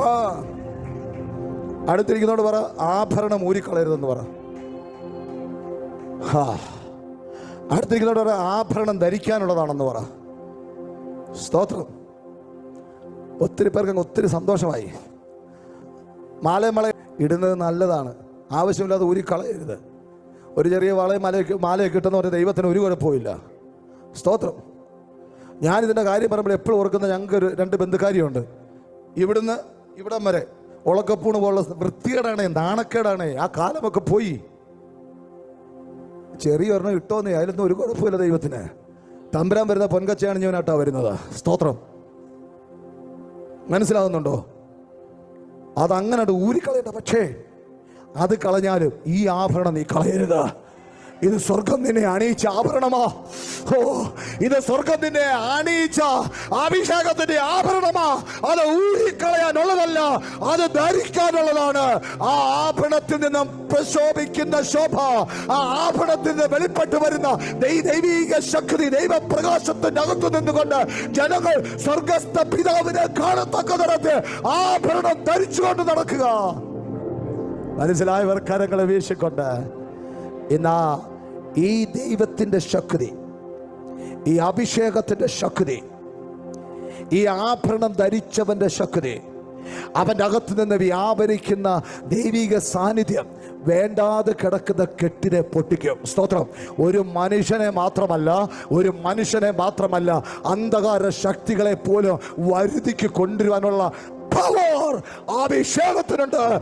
ആ. അടുത്തിരിക്കുന്നോട് പറ ആഭരണം ഊരിക്കളയരുതെന്ന് പറ. അടുത്തിരിക്കുന്നോട് പറ ആഭരണം ധരിക്കാനുള്ളതാണെന്ന് പറ. സ്തോത്രം. ഒത്തിരി പേർക്ക് ഒത്തിരി സന്തോഷമായി. മാലയും മല ഇടുന്നത് നല്ലതാണ്. ആവശ്യമില്ലാതെ ഊരിക്കളയരുത്. ഒരു ചെറിയ വളയും മലയൊക്കെ മാലയൊക്കെ ഇട്ടെന്ന് പറഞ്ഞ ദൈവത്തിന് ഒരു കുഴപ്പമില്ല സ്തോത്രം. ഞാനിതിന്റെ കാര്യം പറയുമ്പോൾ എപ്പോഴും ഓർക്കുന്ന ഞങ്ങൾക്ക് ഒരു രണ്ട് ബന്ധുക്കാരിയുണ്ട്. ഇവിടുന്ന് ഇവിടം വരെ. ഉളക്കപ്പൂണ് പോലുള്ള വൃത്തികേടാണേ നാണക്കേടാണേ. ആ കാലമൊക്കെ പോയി. ചെറിയ ഒരെണ്ണം ഇട്ടോന്നേ അതിലൊന്നും ഒരു കുഴപ്പമില്ല ദൈവത്തിന്. തമ്പരാൻ വരുന്ന പൊൻകച്ചയാണ് ഞാനാട്ടാ വരുന്നത്. സ്തോത്രം. മനസ്സിലാകുന്നുണ്ടോ അതങ്ങനെ ഊരിക്കളയട്ടെ പക്ഷേ അത് കളഞ്ഞാലും ഈ ആഭരണം നീ കളയരുത്. ഇത് സ്വർഗം നിന്നെ അണിയിച്ച ആഭരണമാ. ഓ ഇത് സ്വർഗം നിന്നെ അണിയിച്ച അഭിഷേകത്തിന്റെ ആഭരണമാ. അത് ഊഴിക്കളയാനുള്ളതല്ല അത് ധരിക്കാനുള്ളതാണ്. ആ ആഭരണത്തിൽ നിന്നും പ്രശോഭിക്കുന്ന ശോഭ ആ ആഭരണത്തിൽ നിന്ന് വെളിപ്പെട്ട് വരുന്ന ദൈവീക ശക്തി ദൈവപ്രകാശത്തിന്റെ അകത്തു നിന്നുകൊണ്ട് ജനങ്ങൾ സ്വർഗസ്ഥ പിതാവിനെ കാണത്തക്ക തരത്തിൽ ആഭരണം ധരിച്ചുകൊണ്ട് നടക്കുക. മനസ്സിലായവർ കരങ്ങളെ വീശിക്കൊണ്ട് ഇന്നാ ഈ ദൈവത്തിന്റെ ശക്തി ഈ അഭിഷേകത്തിന്റെ ശക്തി ഈ ആഭരണം ധരിച്ചവന്റെ ശക്തി അവന്റെ അകത്ത് നിന്ന് വ്യാപരിക്കുന്ന ദൈവിക സാന്നിധ്യം വേണ്ടാതെ കിടക്കുന്ന കെട്ടിനെ പൊട്ടിക്കും. സ്തോത്രം. ഒരു മനുഷ്യനെ മാത്രമല്ല ഒരു മനുഷ്യനെ മാത്രമല്ല അന്ധകാര ശക്തികളെ പോലും വരുതിക്ക് കൊണ്ടുവരാനുള്ള പവർ അഭിഷേകത്തിനുണ്ട്.